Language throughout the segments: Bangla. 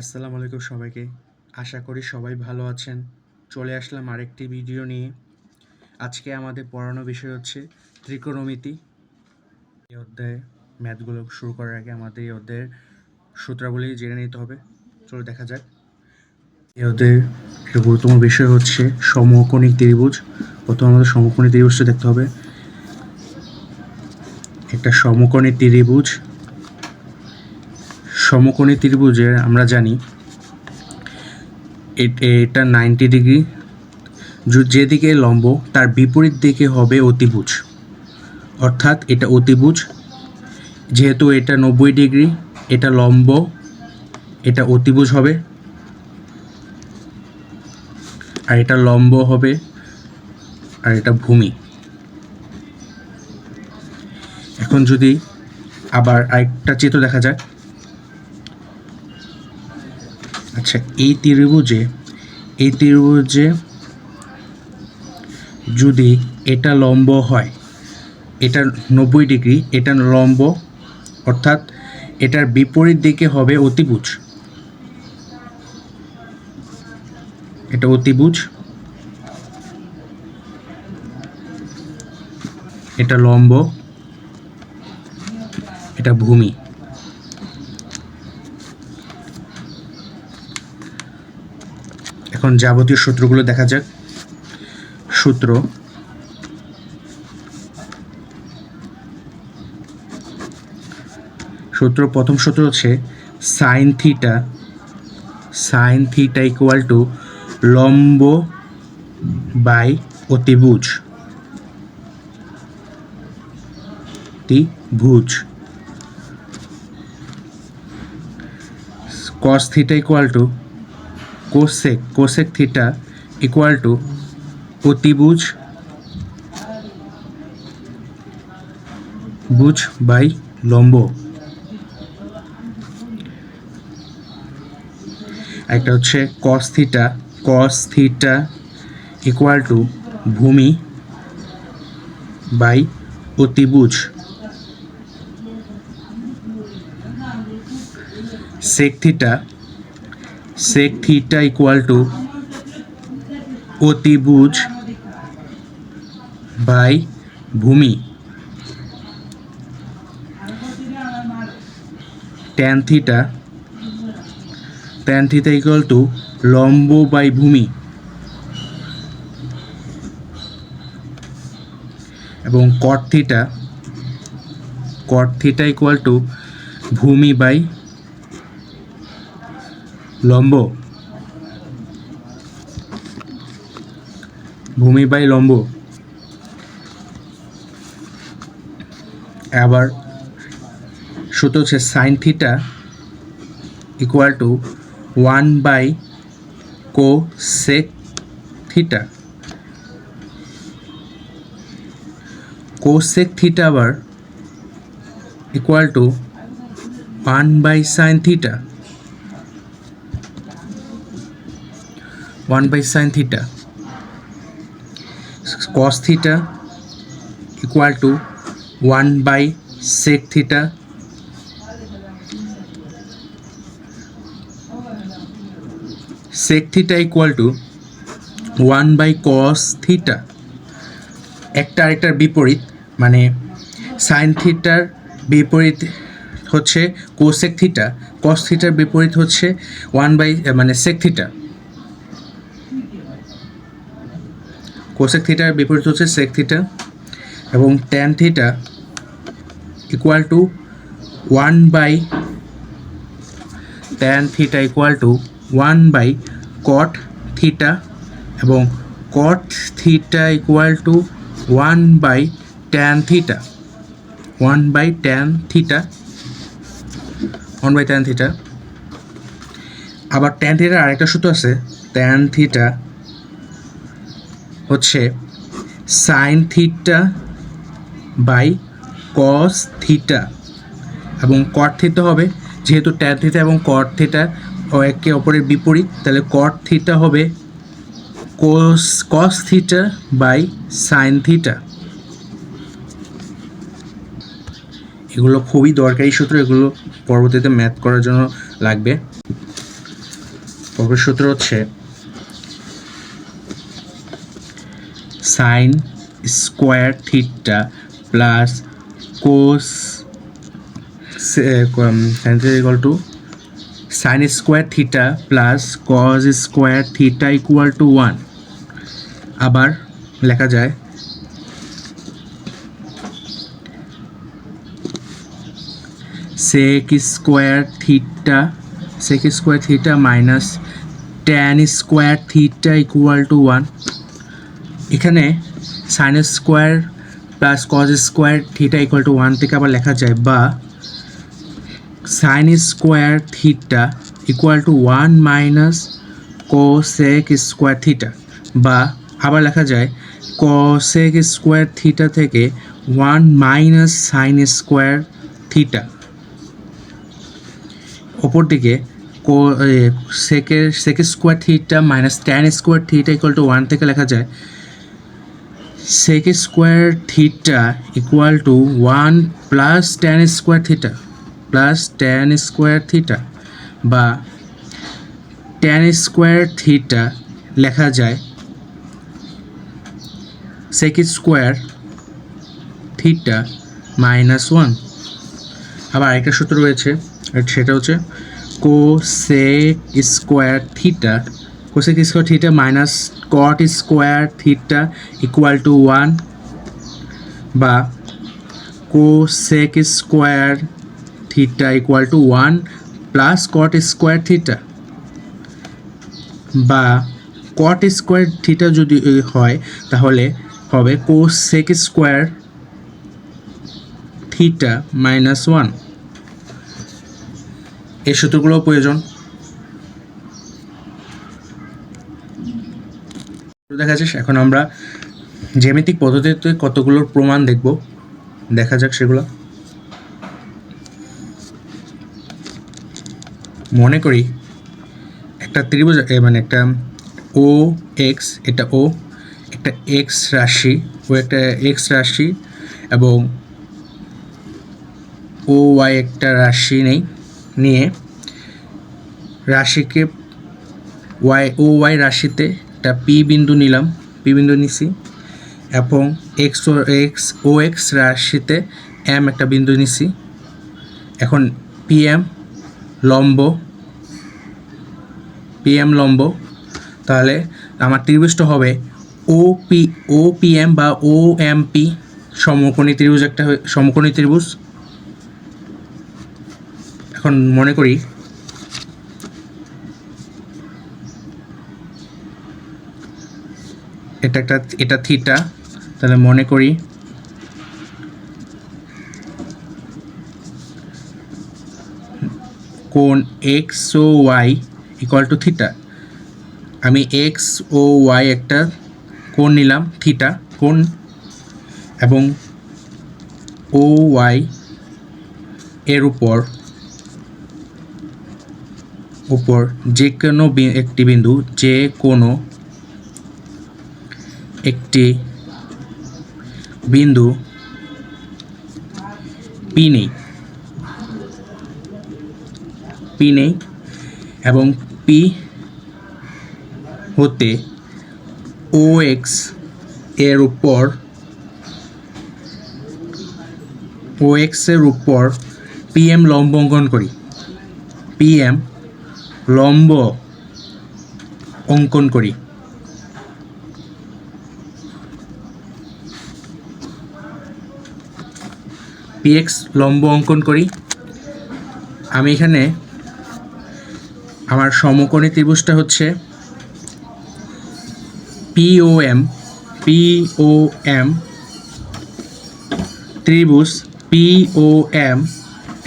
আসসালামু আলাইকুম সবাইকে। আশা করি সবাই ভালো আছেন। চলে আসলাম আরেকটি ভিডিও নিয়ে। আজকে আমাদের পড়ানো বিষয় হচ্ছে ত্রিকোণমিতি। এই অধ্যায়ে ম্যাথগুলো শুরু করার আগে আমাদের এই অধ্যায়ের সূত্রাবলী জেনে নিতে হবে। চলো দেখা যাক। এই অধ্যায়ের গুরুত্বপূর্ণ বিষয় হচ্ছে সমকোণিক ত্রিভুজ। প্রথমে আমাদের সমকোণিক ত্রিভুজটা দেখতে হবে। একটা সমকোণী ত্রিভুজ সমকোণী ত্রিভুজের আমরা জানি এটা নাইনটি ডিগ্রি। যেদিকে লম্ব, তার বিপরীত দিকে হবে অতিভুজ। অর্থাৎ এটা অতিভুজ। যেহেতু এটা নব্বই ডিগ্রি, এটা লম্ব, এটা অতিভুজ হবে। আর এটা লম্ব হবে, আর এটা ভূমি। এখন যদি আবার আরেকটা চিত্র দেখা যায়। আচ্ছা এই ত্রিভুজে এই ত্রিভুজে যদি এটা লম্ব হয়, এটা নব্বই ডিগ্রি, এটা লম্ব, অর্থাৎ এটার বিপরীত দিকে হবে অতিভুজ। এটা অতিভুজ। এটা লম্ব। এটা ভূমি। এখন যাবতীয় সূত্রগুলো দেখা যাক। সূত্র। সূত্র, প্রথম সূত্র হচ্ছে sine theta sine theta equal to লম্ব বাই অতিভুজ। ত্রিভুজ cos theta equal to cosec cosec theta equal to অতিভুজ ভুজ বাই লম্ব। একটা হচ্ছে cos theta cos theta equal to ভূমি বাই অতিভুজ sec theta sec theta equal to অতিভুজ বাই ভূমি। tan theta tan theta equal to লম্ব বাই ভূমি। এবং cot theta cot theta equal to ভূমি বাই লম্ব। ভূমি বাই লম্ব। আবার সূত্র হচ্ছে sine theta equal to one by cosec theta cosec theta আবার equal to one by sine theta one by sine theta. cos theta equal to one by sec theta. sec theta equal to one by cos theta. একটা আরেকটার বিপরীত মানে সাইন থিটার বিপরীত হচ্ছে কোসেক থিটা, cos থিটার বিপরীত হচ্ছে ওয়ান বাই মানে sec থিটা। কোসেক থিটার বিপরীত হচ্ছে সেক থিটা এবং tan theta equal to one by tan theta equal to one by cot theta এবং cot theta equal to one by tan theta one by tan theta one by tan theta আবার ট্যান থিটার আরেকটা সূত্র আছে ট্যান থিটা হচ্ছে sine theta by cos theta এবং কট থিটা হবে। যেহেতু ট্যান থিটা এবং কট থিটা একে অপরের বিপরীত, তাহলে কট থিটা হবে cos cos theta by sine theta এগুলো খুবই দরকারি সূত্র, এগুলো পরবর্তীতে ম্যাথ করার জন্য লাগবে। অপর সূত্র হচ্ছে sine square theta plus cos equal to sine square theta plus cos square theta equal to one আবার লেখা যায় sec square theta sec square theta minus tan square theta equal to one এখানে sine square plus cos square theta equal to one থেকে আবার লেখা যায় বা sine square theta equal to one minus cosec square theta বা আবার লেখা যায় কোসেক স্কোয়ার থিটা থেকে one minus sine square theta ওপর দিকে কো সেকের সেকের square theta minus tan square theta equal to one থেকে লেখা যায় sec square theta equal to one plus tan square theta plus tan square theta বা ট্যান স্কোয়ার থিটা লেখা যায় sec square theta minus one আবার আরেকটা সূত্র রয়েছে সেটা হচ্ছে cosec square theta cosec square theta minus cot square theta equal to one বা cosec square theta equal to one plus cot square theta বা কট স্কোয়ার থিটা যদি হয়, তাহলে হবে cosec square theta minus one এই সূত্রগুলো প্রয়োজন। দেখা যাচ্ছে, এখন আমরা জ্যামিতিক পদ্ধতিতে কতগুলোর প্রমাণ দেখব। দেখা যাক সেগুলো। মনে করি একটা ত্রিভুজ মানে একটা ও এক্স এটা ও একটা এক্স রাশি ও একটা এক্স রাশি এবং ও ওয়াই একটা রাশি নেই, নিয়ে রাশিকে ওয়াই ও ওয়াই রাশিতে একটা পি বিন্দু নিলাম, পি বিন্দু নিছি, এবং X O X O X রাশিতে এম একটা বিন্দু নিছি। এখন পি এম লম্ব পি এম লম্ব, তাহলে আমার ত্রিভুজটা হবে O P O P M বা ও এম পি সমকোণী ত্রিভুজ একটা সমকোণী ত্রিভুজ। এখন মনে করি এটা একটা, এটা থিটা, তাহলে মনে করি। কোন X O Y equal to theta? আমি এক্স ও ওয়াই একটা কোণ নিলাম, থিটা কোণ, এবং ও ওয়াই এর উপর উপর যে কোনো একটি বিন্দু, যে কোনো একটি বিন্দু পি নেই। পি নেই এবং পি হতে ও এক্সের উপর ও এক্সের উপর পিএম লম্ব অঙ্কন করি। পিএম লম্ব অঙ্কন করি। পিএক্স লম্ব অঙ্কন করি। আমি এখানে আমার সমকোণী ত্রিভুজটা হচ্ছে পিওএম পিওএম ত্রিভুজ পিওএম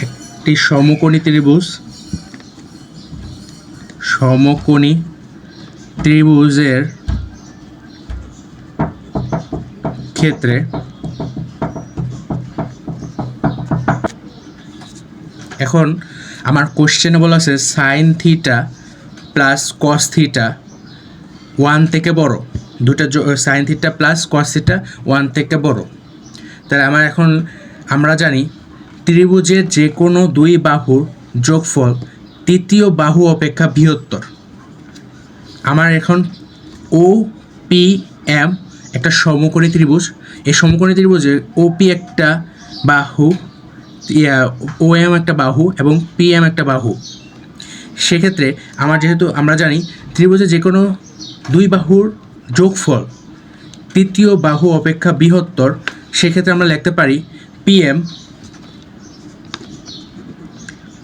একটি সমকোণী ত্রিভুজ, সমকোণী ত্রিভুজের ক্ষেত্রে এখন আমার কোশ্চেনে বলা আছে sine theta plus cos theta one থেকে বড়। দুটা sine theta plus cos theta one থেকে বড়। তাহলে আমার এখন, আমরা জানি ত্রিভুজের যে কোনো দুই বাহুর যোগফল তৃতীয় বাহু অপেক্ষা বৃহত্তর। আমার এখন ও পি এম একটা সমকোণী ত্রিভুজ। এই সমকোণী ত্রিভুজের ওপি একটা বাহু ও এম একটা বাহু এবং পি এম একটা বাহু। সেক্ষেত্রে আমার যেহেতু, আমরা জানি ত্রিভুজে যে কোনো দুই বাহুর যোগফল তৃতীয় বাহু অপেক্ষা বৃহত্তর, সেক্ষেত্রে আমরা লিখতে পারি PM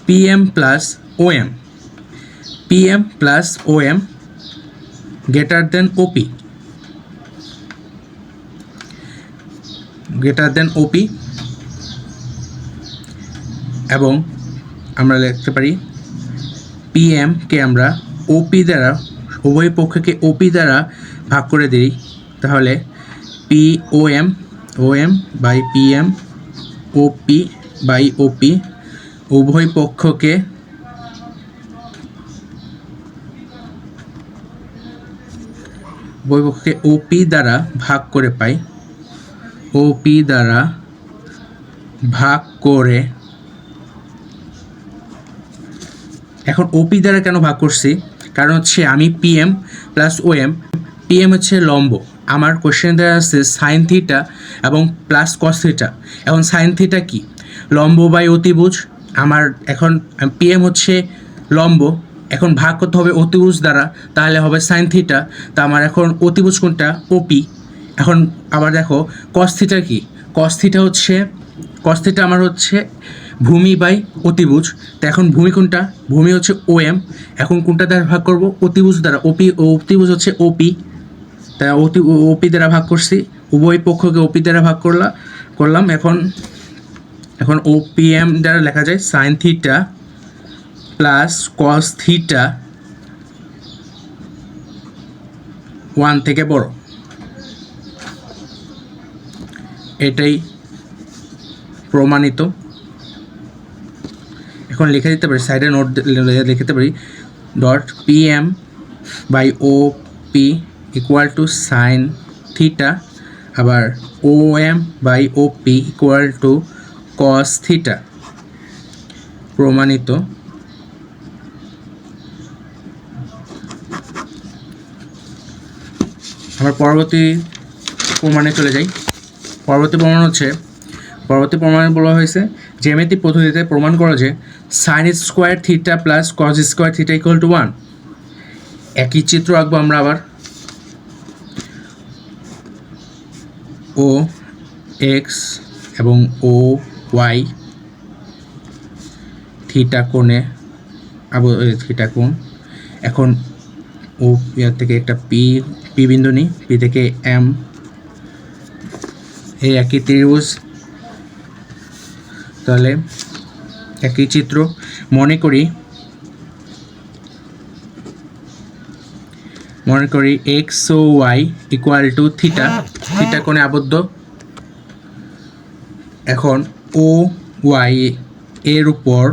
PM plus OM PM plus OM greater than OP greater than OP এবং আমরা লিখতে পারি পিএমকে আমরা ওপি দ্বারা, উভয় পক্ষকে ওপি দ্বারা ভাগ করে দিই। তাহলে P O M O M by P M OP by OP উভয় পক্ষকে উভয় পক্ষকে ওপি দ্বারা ভাগ করে পাই। ওপি দ্বারা ভাগ করে এখন ওপি দ্বারা কেন ভাগ করছি? কারণ হচ্ছে আমি পিএম প্লাস ওএম পিএম হচ্ছে লম্ব। আমার কোশ্চেন দেওয়া আছে সাইন থিটা এবং প্লাস কস থিটা এখন সাইন থিটা কি? লম্ব বাই অতিভুজ। আমার এখন পিএম হচ্ছে লম্ব। এখন ভাগ করতে হবে অতিভুজ দ্বারা, তাহলে হবে সাইন থিটা তা আমার এখন অতিভুজ কোনটা? ওপি এখন আবার দেখো কস থিটা কি? কস থিটা হচ্ছে কস থিটা আমার হচ্ছে ভূমি বাই অতিভুজ। তো এখন ভূমি কোনটা? ভূমি হচ্ছে ও এম এখন কোনটা দ্বারা ভাগ করব? অতিভুজ দ্বারা। ওপি অতিভুজ হচ্ছে ওপি তা অতি ওপি দ্বারা ভাগ করছি। উভয় পক্ষকে ওপি দ্বারা ভাগ করলাম করলাম। এখন এখন ওপিএম দ্বারা লেখা যায় sine theta plus cos theta one থেকে বড়। এটাই প্রমাণিত। এখন লিখে দিতে পারি সাইডে নোট লিখতে পারি dot P M by O P equal to sine theta আবার O M by O P equal to cos theta প্রমাণিত। আমরা পরবর্তী প্রমাণে চলে যাই। পরবর্তী প্রমাণ হচ্ছে, পরবর্তী প্রমাণে বলা হয়েছে জ্যামিতিক পদ্ধতিতে প্রমাণ করা যে sine square theta plus cos square theta equal to one একই চিত্র আঁকবো আমরা আবার। ও এক্স এবং ও ওয়াই থিটা কোণে থিটা কোণ। এখন ও ইয়ার থেকে একটা পি পি বিন্দু নিই। পি থেকে এম এই একই ত্রিভুজ। তাহলে একই চিত্র। মনে করি মনে করি X O Y equal to theta theta কোণে আবদ্ধ। এখন ও ওয়াই এর উপর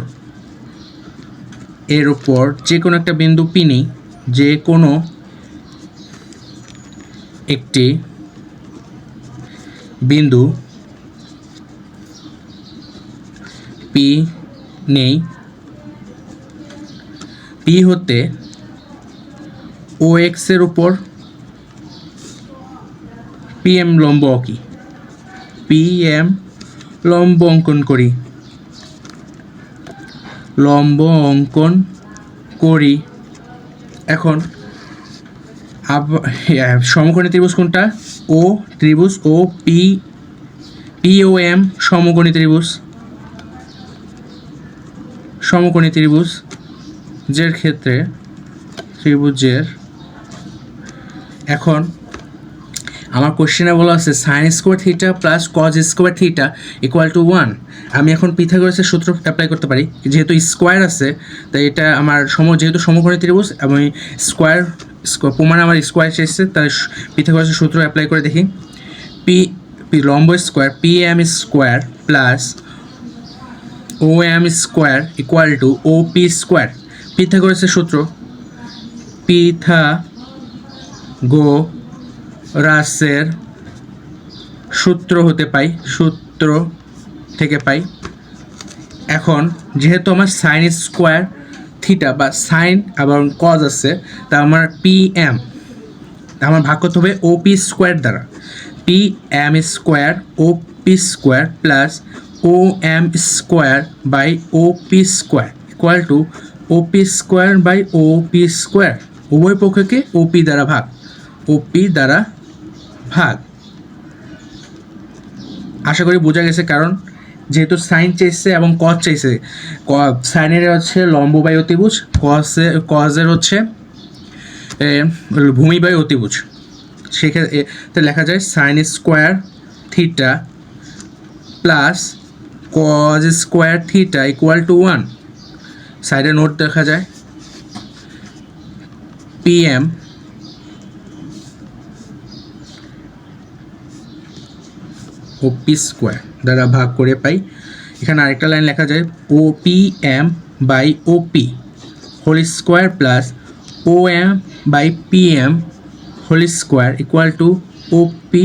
এর উপর যে কোনো একটা বিন্দু পি নিই, যে কোনো একটি বিন্দু পি নেই। পি হতে ও এক্সের উপর পি এম লম্ব কি পি এম লম্ব অঙ্কন করি। লম্ব অঙ্কন করি। এখন হ্যাঁ, সমকোণী ত্রিভুজ কোনটা? ও ত্রিভুজ O P P O M সমকোণী ত্রিভুজ। সমকোণী ত্রিভুজ যের ক্ষেত্রে ত্রিভুজের এখন আমার কোশ্চেনে বলা আছে sine square theta plus cos square theta equal to one আমি এখন পিথাগোরাসের সূত্র অ্যাপ্লাই করতে পারি, যেহেতু স্কোয়ার আছে, তাই এটা আমার সম যেহেতু সমকোণী ত্রিভুজ এবং স্কোয়ার প্রমাণে আমার স্কোয়ার এসেছে, তাই পিথাগোরাসের সূত্র অ্যাপ্লাই করে দেখি। পি পি লম্ব square P M square plus O M square equal to O P square পিথাগোরাসের সূত্র পিথা গো রাসের সূত্র হতে পাই, সূত্র থেকে পাই। এখন, যেহেতু আমার সাইন স্কোয়ার থিটা বা সাইন এবং কজ আছে, তা আমার পি এম আমার ভাগ করতে হবে ও পি স্কোয়ার দ্বারা। P M square O P square plus O M square by O P square equal to O P square by O P square উভয় পক্ষকে ও পি দ্বারা ভাগ। ও পি দ্বারা ভাগ। আশা করি বোঝা গেছে কারণ যেহেতু সাইন চাইছে এবং কজ চাইছে। সাইনের হচ্ছে লম্ব বাই অতিভুজ কজের কজের হচ্ছে ভূমি বাই অতিভুজ। সেক্ষেত্রে লেখা যায় sine square theta plus cos square theta equal to one সাইডে নোট দেখা যায়। পিএম ও পি স্কোয়ার দ্বারা ভাগ করে পাই। এখানে আরেকটা লাইন লেখা যায়, O P M by O P whole square plus O M by P M whole square equal to O P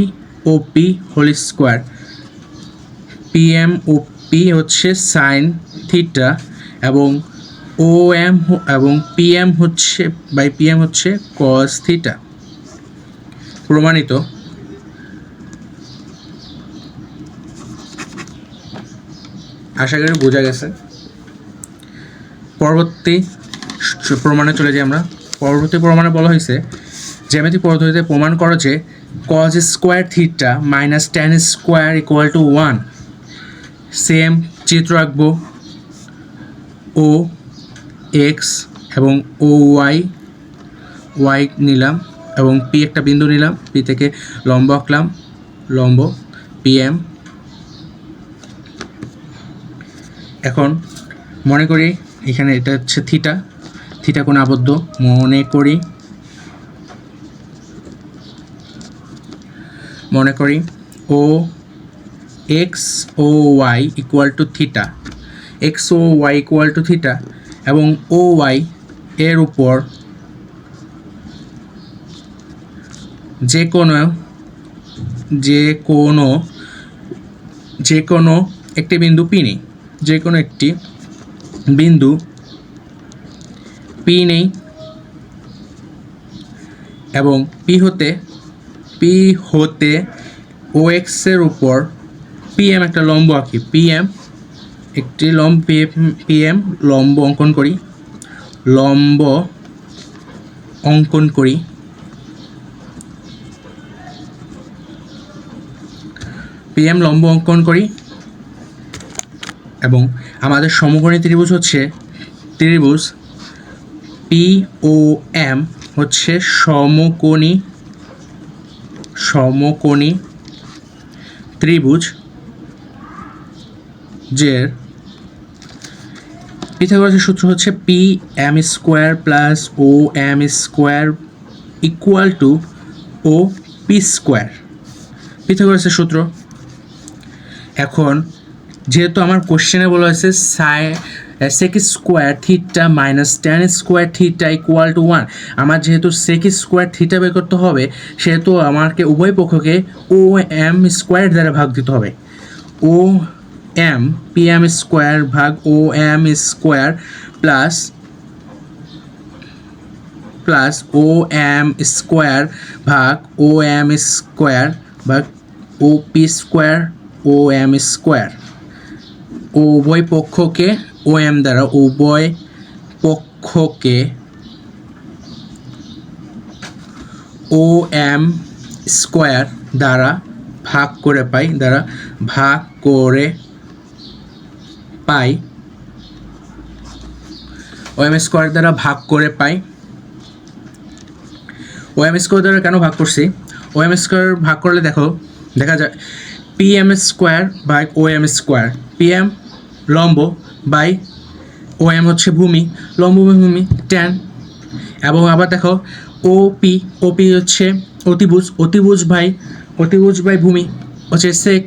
O P whole square P M O P হচ্ছে সাইন থিটা এবং ও এম এবং পি এম হচ্ছে বাই পি এম হচ্ছে কস থিটা প্রমাণিত। আশা করি বোঝা গেছে। পরবর্তী প্রমাণে চলে যাই আমরা। পরবর্তী প্রমাণে বলা হয়েছে, জ্যামিতিক পদ্ধতিতে প্রমাণ করো যে cos square theta minus tan square equal to one same চিত্র আঁকবো। ও, এক্স এবং ও, ওয়াই ওয়াই নিলাম এবং পি একটা বিন্দু নিলাম। পি থেকে লম্ব আঁকলাম। লম্ব, পিএম। এখন মনে করি এখানে এটা হচ্ছে থিটা। থিটা কোণ আবদ্ধ। মনে করি। মনে করি O X O Y equal to theta X O Y equal to theta এবং ও ওয়াই এর উপর যে কোনো যে কোনো যে কোনো একটি বিন্দু পি নেই। যে কোনো একটি বিন্দু পি নেই এবং পি হতে পি হতে ও এক্সের উপর পিএম একটা লম্ব আঁকি। পিএম একটি লম্ব পিএম লম্ব অঙ্কন করি। লম্ব অঙ্কন করি। পিএম লম্ব অঙ্কন করি। এবং আমাদের সমকোণী ত্রিভুজ হচ্ছে, ত্রিভুজ ও এম হচ্ছে সমকোণী সমকোণী ত্রিভুজ যের পিথাগোরাসের সূত্র হচ্ছে P M square plus O M square equal to O P square পিথাগোরাসের সূত্র। এখন যেহেতু আমার কোশ্চেনে বলা হয়েছে সাই sec square theta minus tan square theta equal to one আমার যেহেতু সেক স্কোয়ার থিটা বের করতে হবে, সেহেতু আমাকে উভয় পক্ষকে ও এম স্কোয়ার দ্বারা ভাগ দিতে হবে। O M P M square ভাগ O M square plus plus O M square ভাগ ও এম স্কোয়ার ভাগ O P square O M square উভয় পক্ষকে ও এম দ্বারা, উভয় পক্ষকে ও এম স্কোয়ার দ্বারা ভাগ করে পাই, দ্বারা ভাগ করে পাই ও এম স্কোয়ার দ্বারা ভাগ করে পাই। ও এম স্কোয়ার দ্বারা কেন ভাগ করছি? ও এম স্কোয়ার ভাগ করলে দেখো, দেখা যায় P M square by O square P M লম্ব বাই ও এম হচ্ছে ভূমি, লম্ব ভূমি ট্যান এবং আবার দেখো ও পি ও পি হচ্ছে অতিভুজ অতিভুজ বাই অতিভুজ বাই ভূমি, হচ্ছে সেক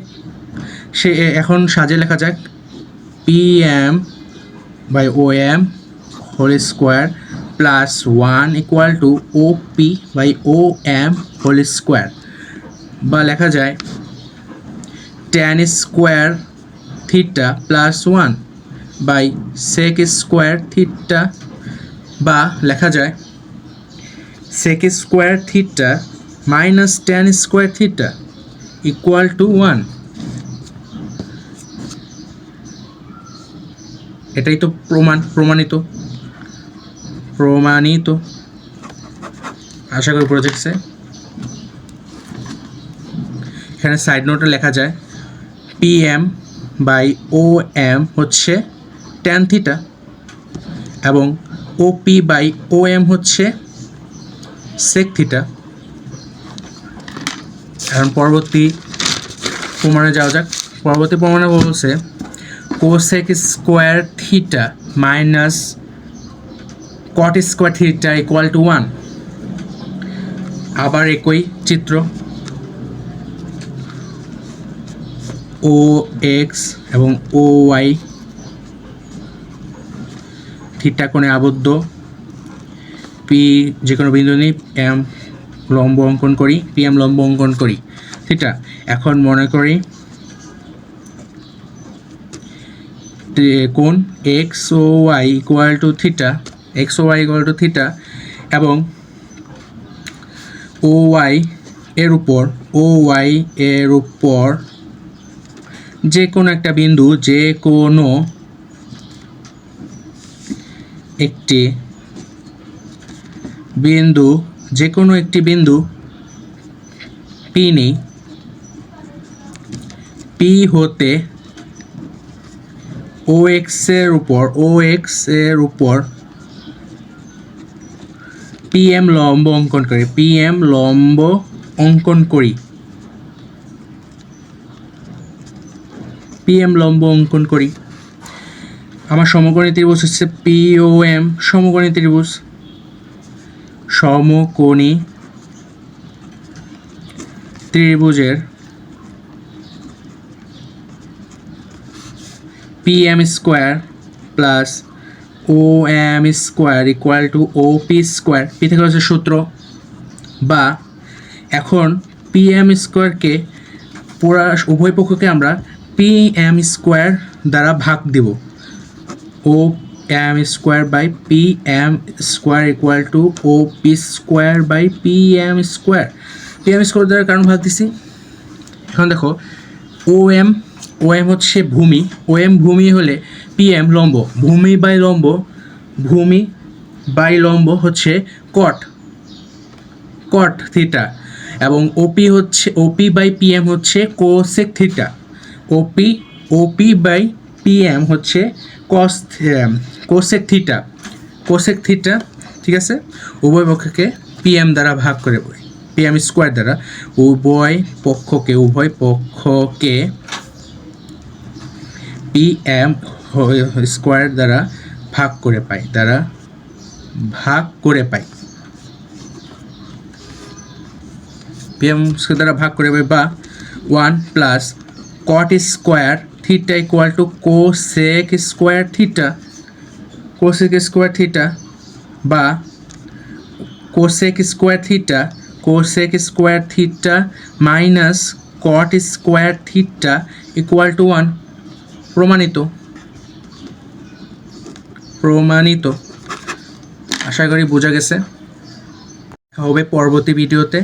সে এখন সাজে লেখা যাক। P M by O M whole square plus one equal to O P by O M whole square বা লেখা যায় tan square theta plus one by sec square theta বা লেখা যায় sec square theta minus tan square theta equal to one এটাই তো প্রমাণ, প্রমাণিত। প্রমাণিত। আশা করি প্রজেক্টসে এখানে সাইড নোটে লেখা যায় P M by O M হচ্ছে ট্যান থিটা এবং O P by O M হচ্ছে সেক থিটা এখন পরবর্তী প্রমাণে যাওয়া যাক। পরবর্তী প্রমাণে বলছে cosec square theta minus cot square theta equal to one. আবার একই চিত্র। ও এক্স এবং ও ওয়াই থিটা কোণে আবদ্ধ। পি যে কোনো বিন্দু নিই এম লম্ব অঙ্কন করি পি এম লম্ব অঙ্কন করি। থিটা, এখন মনে করি তে- কোণ X O Y equal to theta, X O Y equal to theta এবং ও ওয়াই এর উপর, ও ওয়াই এর উপর যে কোনো একটা বিন্দু যে কোনো একটি বিন্দু যে কোনো একটি বিন্দু পি নেই। পি হতে ও এক্সের উপর ও এক্সের উপর পি এম লম্ব অঙ্কন করি পি এম লম্ব অঙ্কন করি। পি এম লম্ব অঙ্কন করি। আমার সমকোণী ত্রিভুজ হচ্ছে পি ও এম সমকোণী ত্রিভুজ। সমকোণী ত্রিভুজের P M square plus O M square equal to O P square P থেকে হচ্ছে সূত্র। বা এখন পি এম স্কোয়ারকে পুরা উভয় পক্ষকে আমরা পি এম স্কোয়ার দ্বারা ভাগ দেব। O M square by P M square equal to O P square by P M square P M square দ্বারা কারণ ভাগ দিছি? এখন দেখো ও এম ও এম হচ্ছে ভূমি ও এম ভূমি হলে পি এম লম্ব, ভূমি বাই লম্ব, ভূমি বাই লম্ব হচ্ছে কট কট থিটা এবং ওপি হচ্ছে ওপি বাই পিএম হচ্ছে cosec theta OP OP by PM হচ্ছে cos cosec theta cosec theta ঠিক আছে? উভয় পক্ষকে পিএম দ্বারা ভাগ করে বই পিএম স্কোয়ার দ্বারা উভয় পক্ষকে উভয় পক্ষকে পিএম স্কোয়ার দ্বারা ভাগ করে পাই, দ্বারা ভাগ করে পাই। পিএম দ্বারা ভাগ করে পাই বা one plus cot square theta equal to co cosec square theta cosec square theta বা cosec square theta cosec square theta minus cot square theta equal to one প্রমাণিত। প্রমাণিত। আশা করি বোঝা গেছে। হবে পরবর্তী ভিডিওতে।